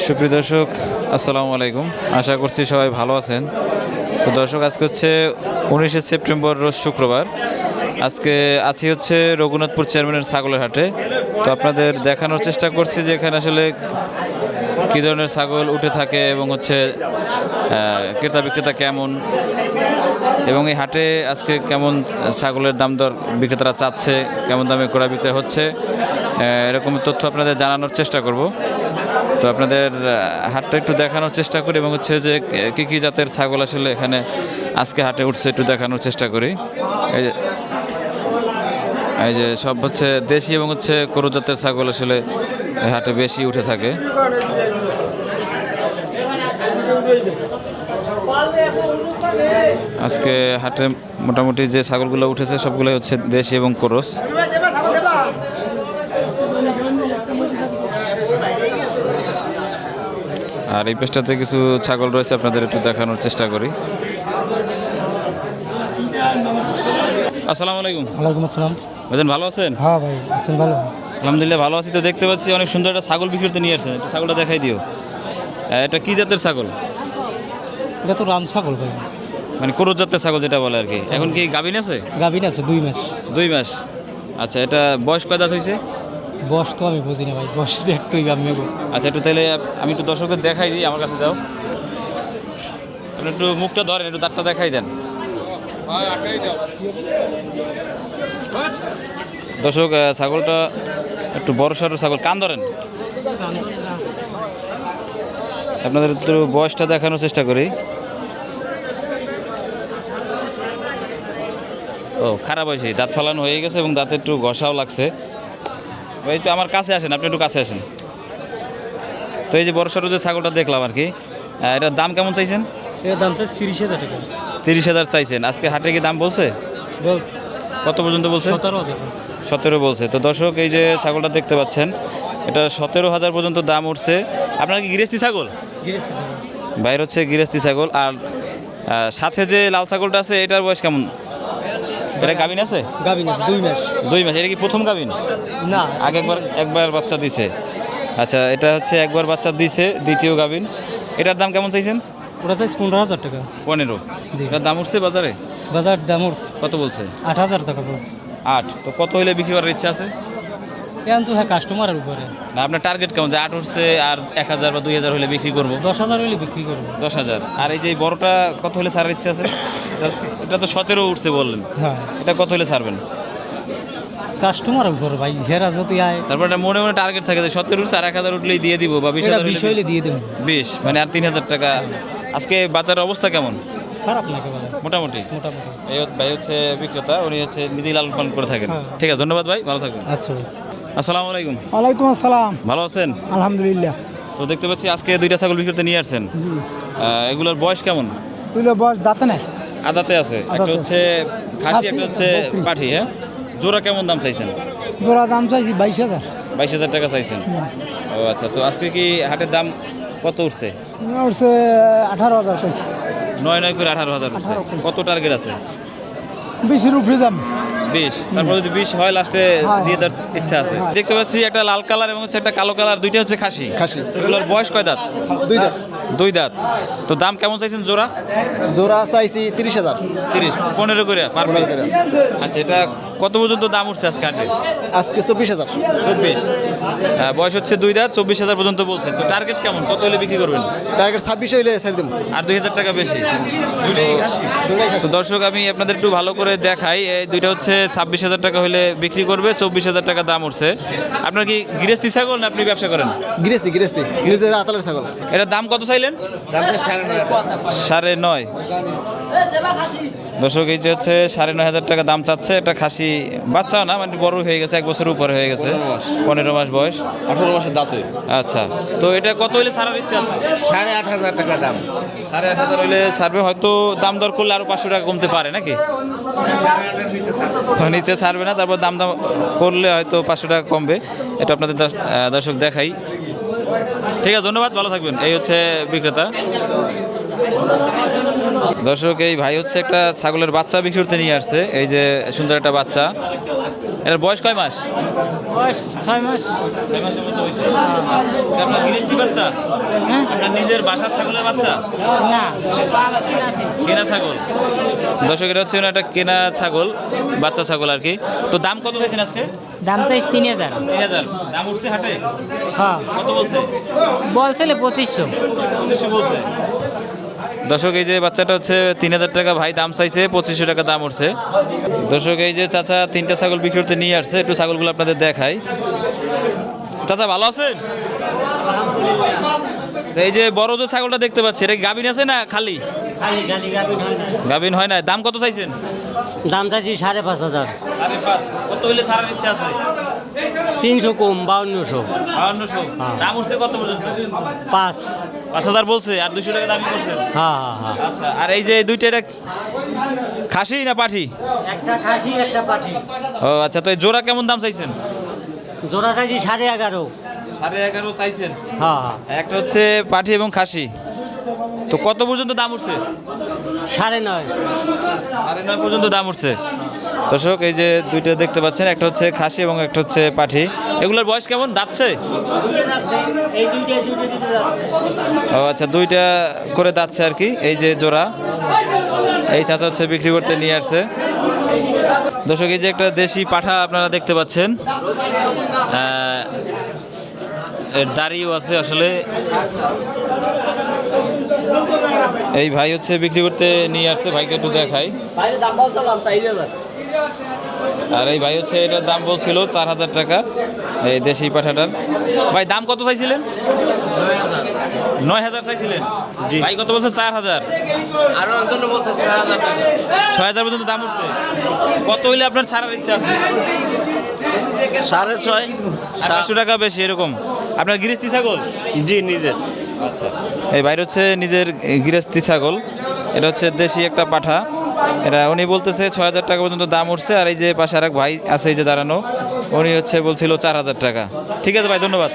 সুপ্রিয় দর্শক, আসসালামু আলাইকুম। আশা করছি সবাই ভালো আছেন। তো দর্শক, আজকে হচ্ছে উনিশে সেপ্টেম্বর, রোজ শুক্রবার। আজকে আছি হচ্ছে রঘুনাথপুর চেয়ারম্যানের ছাগলের হাটে। তো আপনাদের দেখানোর চেষ্টা করছি যে এখানে আসলে কী ধরনের ছাগল উঠে থাকে এবং হচ্ছে ক্রেতা বিক্রেতা কেমন, এবং এই হাটে আজকে কেমন ছাগলের দাম দর বিক্রেতারা চাচ্ছে, কেমন দামে ক্রয় বিক্রয় হচ্ছে এরকম তথ্য আপনাদের জানানোর চেষ্টা করব। তো আপনাদের হাটটা একটু দেখানোর চেষ্টা করি এবং হচ্ছে যে, কী কী জাতের ছাগল আসলে এখানে আজকে হাটে উঠছে একটু দেখানোর চেষ্টা করি। এই যে এই যে সব হচ্ছে দেশি এবং হচ্ছে করু জাতের ছাগল আসলে হাটে বেশি উঠে থাকে। আজকে হাটে মোটামুটি যে ছাগলগুলো উঠেছে সবগুলোই হচ্ছে দেশি এবং কোরস। আর এই পেশটাতে কিছু ছাগল রয়েছে আপনাদের একটু দেখানোর চেষ্টা করি। আসসালামু আলাইকুম। ওয়ালাইকুম আসসালাম। ভাইজান ভালো আছেন? হ্যাঁ ভাই আছেন ভালো। আলহামদুলিল্লাহ ভালো আছি তো। দেখতে পাচ্ছি অনেক সুন্দর একটা ছাগল বিক্রি করতে নিয়ে আসছেন। একটু ছাগলটা দেখাই দিও। এটা কি জাতের ছাগল? এটা তো রাম ছাগল ভাই। মানে করুজ জাতের ছাগল যেটা বলে আর কি। এখন কি গাভিন আছে? গাভিন আছে দুই মাস। দুই মাস। আচ্ছা এটা বয়স কয় দাঁত হয়েছে বস তো আমি বুঝি না ভাই, বস দেখ তুই গামি আচ্ছা একটু তাহলে আমি একটু দর্শকদের দেখাই দিই, আমার কাছে দাও। আপনি একটু মুখটা ধরেন, একটু দাঁতটা দেখাই দেন। দর্শক ছাগলটা একটু বড় সড়ো ছাগল, কান ধরেন। আপনাদের একটু বয়সটা দেখানোর চেষ্টা করি। ও, খারাপ হয়েছে, দাঁত ফালানো হয়ে গেছে এবং দাঁতে একটু ঘষাও লাগছে। ভাই একটু আমার কাছে আসেন আপনি একটু কাছে আসেন। তো এই যে বড় সড়ো যে ছাগলটা দেখলাম আর কি এটার দাম কেমন চাইছেন? এর দাম চাইছে তিরিশ হাজার টাকা। তিরিশ হাজার চাইছেন। আজকে হাটে কি দাম বলছে? বলছে। কত পর্যন্ত বলছে? সতেরো হাজার বলছে। সতেরো বলছে। তো দর্শক এই যে ছাগলটা দেখতে পাচ্ছেন এটা সতেরো হাজার পর্যন্ত দাম উঠছে। আপনার কি গৃহস্থী ছাগল? গিরেস্তি ছাগল। বাইরে হচ্ছে গৃহস্থী ছাগল। আর সাথে যে লাল ছাগলটা আছে এটার বয়স কেমন? এটা গাভিন আছে? গাভিন আছে দুই মাস। দুই মাস এটা কি প্রথম গাভিন? না। আগে একবার একবার বাচ্চা দিছে। আচ্ছা এটা হচ্ছে একবার বাচ্চা দিছে দ্বিতীয় গাভিন। এটার দাম কেমন চাইছেন? ওটা চাইছে পনেরো হাজার টাকা। পনেরো। জি। এটার দাম উঠছে বাজারে? বাজার দাম উঠছে। কত বলছে? আট হাজার টাকা বলছে। আট। তো কত হইলে বিক্রি করার ইচ্ছা আছে? এখন তো হ্যাঁ কাস্টমারের উপরে। না আপনার টার্গেট কেমন? যে আট উঠছে আর এক হাজার বা দুই হাজার হলে বিক্রি করব। দশ হাজার হলে বিক্রি করব। দশ হাজার। আর এই যে বড়টা কত হলে ছাড়ার ইচ্ছা আছে? এটা- এটা তো সতেরো উঠছে বললেন। হ্যাঁ। এটা কত হলে ছাড়বেন? কাস্টমারের উপরে ভাই হেরা যদি আয়। তারপর একটা মনে মনে টার্গেট থাকে যে সতেরো উঠছে আর এক হাজার উঠলেই দিয়ে দিব বা বিশ এটা হাজার বিষ হইলে দিয়ে দেবো। বিশ মানে আর তিন হাজার টাকা। আজকে বাজারের অবস্থা কেমন? খারাপ না একেবারে মোটামুটি। মোটামুটি। এই হচ্ছে- ভাই হচ্ছে বিক্রেতা উনি হচ্ছে নিজেই লালন পালন করে থাকেন। হ্যাঁ। ঠিক আছে ধন্যবাদ ভাই ভালো থাকবেন। আচ্ছা ভাই। আসসালামু আলাইকুম। ওয়ালাইকুম আসসালাম। ভালো আছেন? আলহামদুলিল্লাহ। তো দেখতে পাচ্ছি আজকে দুইটা ছাগল বিক্রেতা নিয়ে আসছেন। এগুলোর বয়স কেমন? বুঝলো বস দাঁতে নেই। আদাতে আছে। একটা হচ্ছে খাসি খাসি, একটা হচ্ছে পাঠি হ্যাঁ? জোড়া কেমন দাম চাইছেন? জোড়া দাম চাইছি বাইশ হাজার। বাইশ হাজার টাকা চাইছেন। ও আচ্ছা তো আজকে কি হাটের দাম কত উঠছে? উঠছে আঠারো হাজার পাইছি নয় নয় করে আঠারো হাজার উঠছে। কত টার্গেট আছে? বেশির উপরে দাম বিশ তারপর যদি বিশ হয় লাস্টে হ্যাঁ, দিয়ে দেওয়ার ইচ্ছা আছে। দেখতে পাচ্ছি একটা লাল কালার এবং হচ্ছে একটা কালো কালার দুইটা হচ্ছে খাসি। খাসি। এগুলোর বয়স কয় দাঁত? দুই দাম দুই দাঁত। তো দাম কেমন চাইছেন জোড়া? জোড়া চাইছি তিরিশ হাজার। তিরিশ। পনেরো করে পার আচ্ছা এটা কত পর্যন্ত দাম উঠছে আজকে হাটে? আজকে চব্বিশ হাজার। চব্বিশ। বয়স হচ্ছে দুই দাঁত চব্বিশ হাজার পর্যন্ত বলছেন তো টার্গেট কেমন? কত হলে বিক্রি করবেন? টার্গেট ছাব্বিশ হইলে ছেড়ে দেবো আর দুই হাজার টাকা বেশি। তো দর্শক আমি আপনাদের একটু ভালো করে দেখাই। এই দুইটা হচ্ছে ছাব্বিশ হাজার টাকা হলে বিক্রি করবে চব্বিশ হাজার টাকা দাম উঠছে। আপনার কি গৃহস্থী ছাগল না আপনি ব্যবসা করেন? গিরেস্তি গিরেস্তি নিজের আতালের ছাগল। এটার দাম কত চাইলেন দাম সাড়ে নয় দর্শক এই যে হচ্ছে সাড়ে নয় হাজার টাকা দাম চাচ্ছে একটা খাসি বাচ্চা না মানে বড় হয়ে গেছে এক বছর উপরে হয়ে গেছে। পনেরো মাস। বয়স। আঠারো মাসের দাঁতে। আচ্ছা তো এটা কত হলে ছাড়ার ইচ্ছা আছে সাড়ে আট হাজার টাকা দাম। সাড়ে আট হাজার হলে ছাড়বে হয়তো দাম দর করলে আরও পাঁচশো টাকা কমতে পারে নাকি? নিচে ছাড়বে। না তারপর দাম দাম করলে হয়তো পাঁচশো টাকা কমবে। এটা আপনাদের দর্শ- দর্শক দেখাই। ঠিক আছে ধন্যবাদ ভালো থাকবেন। এই হচ্ছে বিক্রেতা। দর্শক এই ভাই হচ্ছে একটা ছাগলের বাচ্চা বিক্রি করতে নিয়ে আসছে। এই যে সুন্দর একটা বাচ্চা। এর বয়স কয় মাস? বয়স ছয় মাস। ছয় মাসের মতো আপনার গৃহস্থী বাচ্চা? হ্যাঁ। আপনার নিজের বাসার ছাগলের বাচ্চা? না। কেনা ছাগল? দর্শক এটা হচ্ছে একটা কেনা ছাগল বাচ্চা ছাগল আর কি। তো দাম কত চাইছেন আজকে? দাম চাইছে তিন হাজার। তিন হাজার। দাম উঠছে হাটে? হ্যাঁ। কত বলছে? বলছিলে পঁচিশশো। পঁচিশশো বলছে। দর্শক এই যে বাচ্চাটা হচ্ছে তিন হাজার টাকা ভাই দাম চাইছে পঁচিশশো টাকা দাম উঠছে। দর্শক এই যে চাচা তিনটা ছাগল বিক্রি করতে নিয়ে আসছে একটু ছাগলগুলো আপনাদের দেখাই। চাচা ভালো আছেন? এই যে বড় যে ছাগলটা দেখতে পাচ্ছি এটা কি গাভিন আছে না খালি? গাভিন হয় না। দাম কত চাইছেন? দাম চাইছি সাড়ে পাঁচ হাজার। কত হইলে ছাড়ার ইচ্ছা আছে? তিনশো কম বাউন্নশো। বাউন্নশো। দাম উঠছে কত পর্যন্ত? পাঁচ। পাঁচ হাজার বলছে আর দুশো টাকা দামি করছেন হ্যাঁ হ্যাঁ হ্যাঁ। আচ্ছা আর এই যে দুইটা এটা খাসি না পাঠি? একটা খাসি একটা পাঠি। ও আচ্ছা তো এই জোড়া কেমন দাম চাইছেন? জোড়া চাইছি সাড়ে এগারো। সাড়ে এগারো চাইছেন? হ্যাঁ। একটা হচ্ছে পাঠি এবং খাসি। তো কত পর্যন্ত দাম উঠছে? সাড়ে নয়। সাড়ে নয় পর্যন্ত দাম উঠছে। দর্শক এই যে দুইটা দেখতে পাচ্ছেন একটা হচ্ছে খাসি এবং একটা হচ্ছে পাঠি এগুলোর বয়স কেমন? দাচ্ছে ও আচ্ছা দুইটা করে দাচ্ছে আর কি এই যে জোড়া। এই চাচা হচ্ছে বিক্রি করতে নিয়ে আসছে। দর্শক, এই যে একটা দেশি পাঠা আপনারা দেখতে পাচ্ছেন। দাঁড়িয়েও আছে আসলে। এই ভাই হচ্ছে বিক্রি করতে নিয়ে আসছে, ভাইকে একটু দেখাই। আর এই ভাই হচ্ছে এটার দাম বলছিল চার হাজার টাকা এই দেশি পাঠাটার। ভাই দাম কত চাইছিলেন? নয় হাজার চাইছিলেন? ভাই কত বলছে? চার হাজার। আরও একজন বলছে ছয় হাজার টাকা। ছয় হাজার পর্যন্ত দাম উঠছে কত হইলে আপনার ছাড়ার ইচ্ছা আছে? সাড়ে ছয় পাঁচশো টাকা বেশি এরকম। আপনার গৃহস্থী ছাগল? জি নিজের। আচ্ছা। এই বাইরে হচ্ছে নিজের গৃহস্থী ছাগল। এটা হচ্ছে দেশি একটা পাঠা। এটা উনি বলতেছে ছয় হাজার টাকা পর্যন্ত দাম উঠছে, আর এই যে পাশে আর ভাই আছে এই যে দাঁড়ানো, উনি হচ্ছে বলছিল চার হাজার টাকা। ঠিক আছে ভাই, ধন্যবাদ।